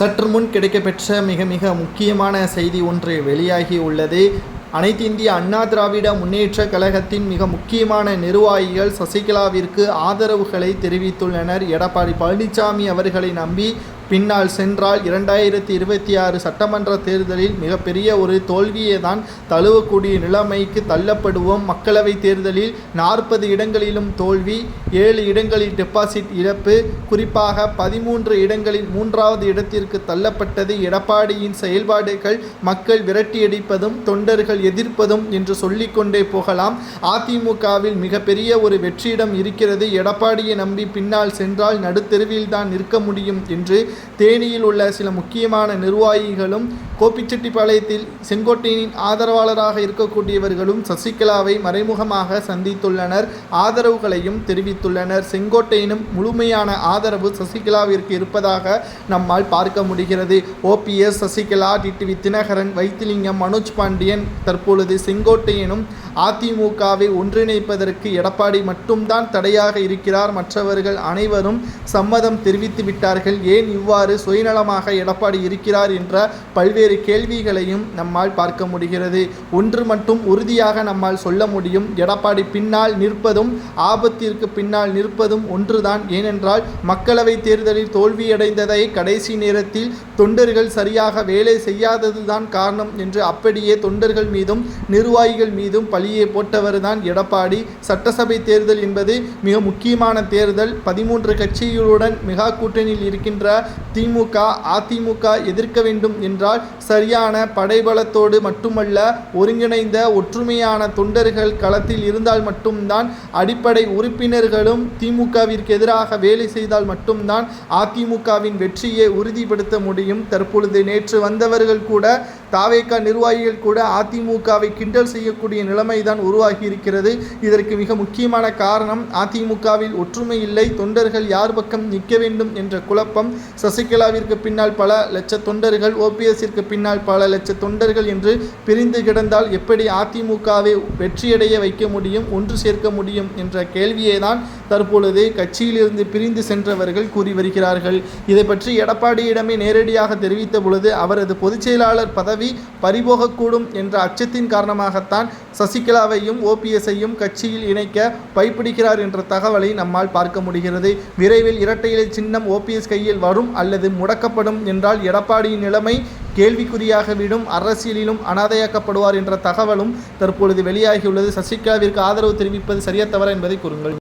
சற்று முன் கிடைக்கப்பெற்ற மிக மிக முக்கியமான செய்தி ஒன்று வெளியாகி உள்ளது. அனைத்து இந்திய அண்ணா திராவிட முன்னேற்ற கழகத்தின் மிக முக்கியமான நிர்வாகிகள் சசிகலாவிற்கு ஆதரவுகளை தெரிவித்துள்ளனர். எடப்பாடி பழனிசாமி அவர்களை நம்பி பின்னால் சென்றால் இரண்டாயிரத்தி இருபத்தி ஆறு சட்டமன்ற தேர்தலில் மிகப்பெரிய ஒரு தோல்வியை தான் தழுவக்கூடிய நிலைமைக்கு தள்ளப்படுவோம். மக்களவை தேர்தலில் நாற்பது இடங்களிலும் தோல்வி ஏழு இடங்களில் டெபாசிட் இழப்பு குறிப்பாக பதிமூன்று இடங்களில் மூன்றாவது இடத்திற்கு தள்ளப்பட்டது. எடப்பாடியின் செயல்பாடுகள் மக்கள் விரட்டியடிப்பதும் தொண்டர்கள் எதிர்ப்பதும் என்று சொல்லிக்கொண்டே போகலாம். அதிமுகவில் மிகப்பெரிய ஒரு வெற்றியிடம் இருக்கிறது. எடப்பாடியை நம்பி பின்னால் சென்றால் நடுத்தெருவில் தான் நிற்க முடியும் என்று தேனியில் உள்ள சில முக்கியமான நிர்வாகிகளும் கோபிச்செட்டிப்பாளையத்தில் செங்கோட்டையனின் ஆதரவாளராக இருக்கக்கூடியவர்களும் சசிகலாவை மறைமுகமாக சந்தித்துள்ளனர். ஆதரவுகளையும் தெரிவித்துள்ளனர். செங்கோட்டையினும் முழுமையான ஆதரவு சசிகலாவிற்கு இருப்பதாக நம்மால் பார்க்க முடிகிறது. ஓபிஎஸ் சசிகலா டிடிவி தினகரன் வைத்திலிங்கம் மனோஜ் பாண்டியன் தற்பொழுது செங்கோட்டையனும் அதிமுகவை ஒன்றிணைப்பதற்கு எடப்பாடி மட்டும்தான் தடையாக இருக்கிறார். மற்றவர்கள் அனைவரும் சம்மதம் தெரிவித்து விட்டார்கள். ஏன் இவ்வாறு சுயநலமாக எடப்பாடி இருக்கிறார் என்ற பல்வேறு கேள்விகளையும் நம்மால் பார்க்க முடிகிறது. ஒன்று மட்டும் உறுதியாக நம்மால் சொல்ல முடியும். எடப்பாடி பின்னால் நிற்பதும் ஆபத்திற்கு பின்னால் நிற்பதும் ஒன்றுதான். ஏனென்றால் மக்களவை தேர்தலில் தோல்வியடைந்ததை கடைசி நேரத்தில் தொண்டர்கள் சரியாக வேலை செய்யாததுதான் காரணம் என்று அப்படியே தொண்டர்கள் மீதும் நிர்வாகிகள் மீதும் பழியை போட்டவர்தான் எடப்பாடி. சட்டசபை தேர்தல் என்பது மிக முக்கியமான தேர்தல். பதிமூன்று கட்சிகளுடன் மெகா கூட்டணியில் இருக்கின்ற திமுக அதிமுக எதிர்க்க வேண்டும் என்றால் சரியான படைபலத்தோடு மட்டுமல்ல ஒருங்கிணைந்த ஒற்றுமையான தொண்டர்கள் களத்தில் இருந்தால் மட்டும்தான் அடிப்படை உறுப்பினர்களும் திமுகவிற்கு எதிராக வேலை செய்தால் மட்டும்தான் அதிமுகவின் வெற்றியை உறுதிப்படுத்த முடியும். தற்பொழுது நேற்று வந்தவர்கள் கூட தாவேக்கா நிர்வாகிகள் கூட அதிமுகவை கிண்டல் செய்யக்கூடிய நிலைமை தான் உருவாகி இருக்கிறது இதற்கு மிக முக்கியமான காரணம் அதிமுகவில் ஒற்றுமை இல்லை தொண்டர்கள் யார் பக்கம் நிற்க வேண்டும் என்ற குழப்பம். சசிகலாவிற்கு பின்னால் பல லட்ச தொண்டர்கள் ஓபிஎஸ்ஸிற்கு பின்னால் பல லட்ச தொண்டர்கள் என்று பிரிந்து கிடந்தால் எப்படி அதிமுகவை வெற்றியடைய வைக்க முடியும் ஒன்று சேர்க்க முடியும் என்ற கேள்வியை தான் தற்பொழுது கட்சியிலிருந்து பிரிந்து சென்றவர்கள் கூறி வருகிறார்கள். இதை பற்றி எடப்பாடியிடமே நேரடியாக தெரிவித்த பொழுது அவரது பொதுச் செயலாளர் பதவி பறிபோகக்கூடும் என்ற அச்சத்தின் காரணமாகத்தான் சசிகலாவையும் ஓபிஎஸ்ஐயும் கட்சியில் இணைக்க பைப்பிடிக்கிறார் என்ற தகவலை நம்மால் பார்க்க முடிகிறது. விரைவில் இரட்டை இலை சின்னம் ஓபிஎஸ் கையில் வரும் அல்லது முடக்கப்படும் என்றால் எடப்பாடியின் நிலைமை கேள்விக்குறியாக விடும். அரசியலிலும் அனாதையாக்கப்படுவார் என்ற தகவலும் தற்பொழுது வெளியாகியுள்ளது. சசிகலாவிற்கு ஆதரவு தெரிவிப்பது சரியா தவறா என்பதை கூறுங்கள்.